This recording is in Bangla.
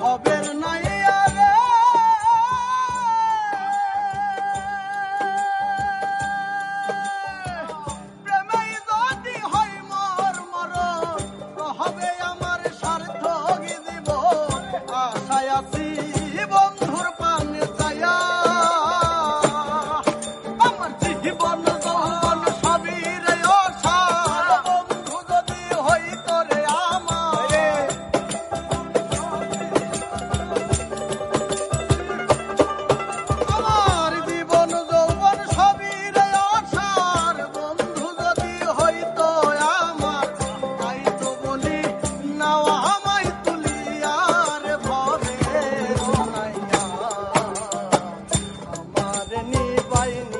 ভবের নাই আরে। প্রেমে যদি হয় মর মর হবে আমার স্বার্থ দিব আশায় আছি বন্ধুর পানে চায়া আমার জীবন aynı